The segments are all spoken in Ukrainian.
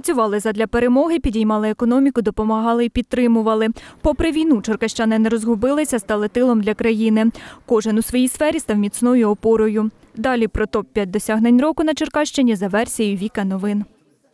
Працювали задля перемоги, підіймали економіку, допомагали і підтримували. Попри війну, черкащани не розгубилися, стали тилом для країни. Кожен у своїй сфері став міцною опорою. Далі про топ-5 досягнень року на Черкащині за версією Віка Новин.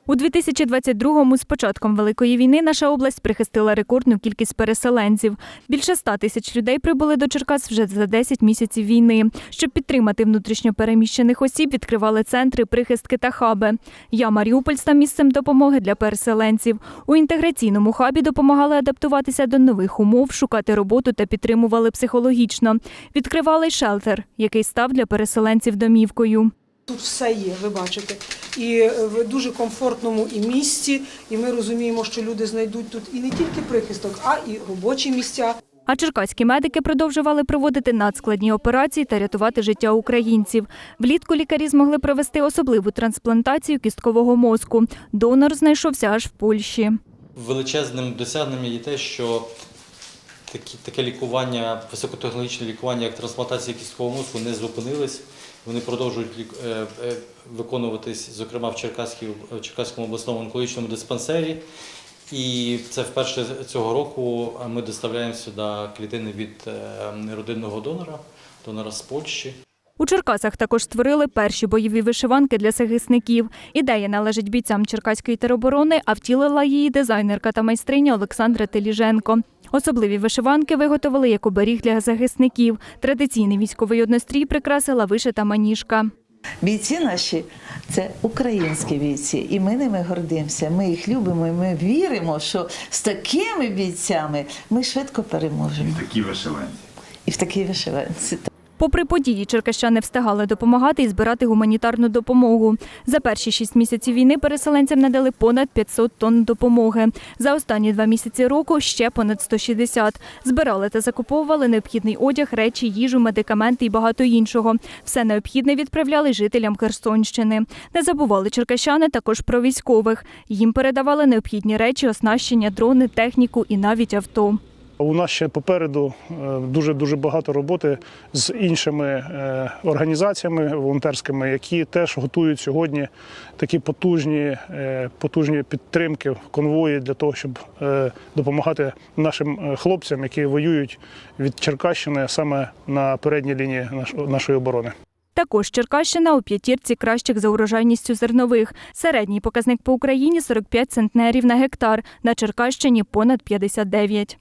У 2022-му з початком Великої війни наша область прихистила рекордну кількість переселенців. Більше 100 тисяч людей прибули до Черкас вже за 10 місяців війни. Щоб підтримати внутрішньо переміщених осіб, відкривали центри, прихистки та хаби. Я Маріуполь став місцем допомоги для переселенців. У інтеграційному хабі допомагали адаптуватися до нових умов, шукати роботу та підтримували психологічно. Відкривали шелтер, який став для переселенців домівкою. Тут все є, ви бачите, і е, в дуже комфортному і місці. І ми розуміємо, що люди знайдуть тут і не тільки прихисток, а і робочі місця. А черкаські медики продовжували проводити надскладні операції та рятувати життя українців. Влітку лікарі змогли провести особливу трансплантацію кісткового мозку. Донор знайшовся аж в Польщі. Величезним досягненням є те, що такі, таке лікування, високотехнологічне лікування, як трансплантація кісткового мозку, не зупинились. Вони продовжують е, е, виконуватись, зокрема в, Черкаській, в Черкаському обласному онкологічному диспансері. І це вперше цього року ми доставляємо сюди клітини від е, родинного донора, донора з Польщі. У Черкасах також створили перші бойові вишиванки для захисників. Ідея належить бійцям Черкаської тероборони, а втілила її дизайнерка та майстриня Олександра Теліженко. Особливі вишиванки виготовили як оберіг для захисників. Традиційний військовий однострій прикрасила вишита маніжка. Бійці наші це українські бійці, і ми ними гордимося. Ми їх любимо, і ми віримо, що з такими бійцями ми швидко переможемо. такі вишиванці. І в такій вишиванці. Попри події, черкащани встигали допомагати і збирати гуманітарну допомогу. За перші шість місяців війни переселенцям надали понад 500 тонн допомоги. За останні два місяці року ще понад 160. Збирали та закуповували необхідний одяг, речі, їжу, медикаменти і багато іншого. Все необхідне відправляли жителям Херсонщини. Не забували черкащани також про військових. Їм передавали необхідні речі, оснащення, дрони, техніку і навіть авто. У нас ще попереду дуже дуже багато роботи з іншими е, організаціями волонтерськими, які теж готують сьогодні такі потужні, е, потужні підтримки, конвої для того, щоб е, допомагати нашим е, хлопцям, які воюють від Черкащини саме на передній лінії наш- нашої оборони. Також Черкащина у п'ятірці кращих за урожайністю зернових. Середній показник по Україні 45 центнерів на гектар, на Черкащині понад 59.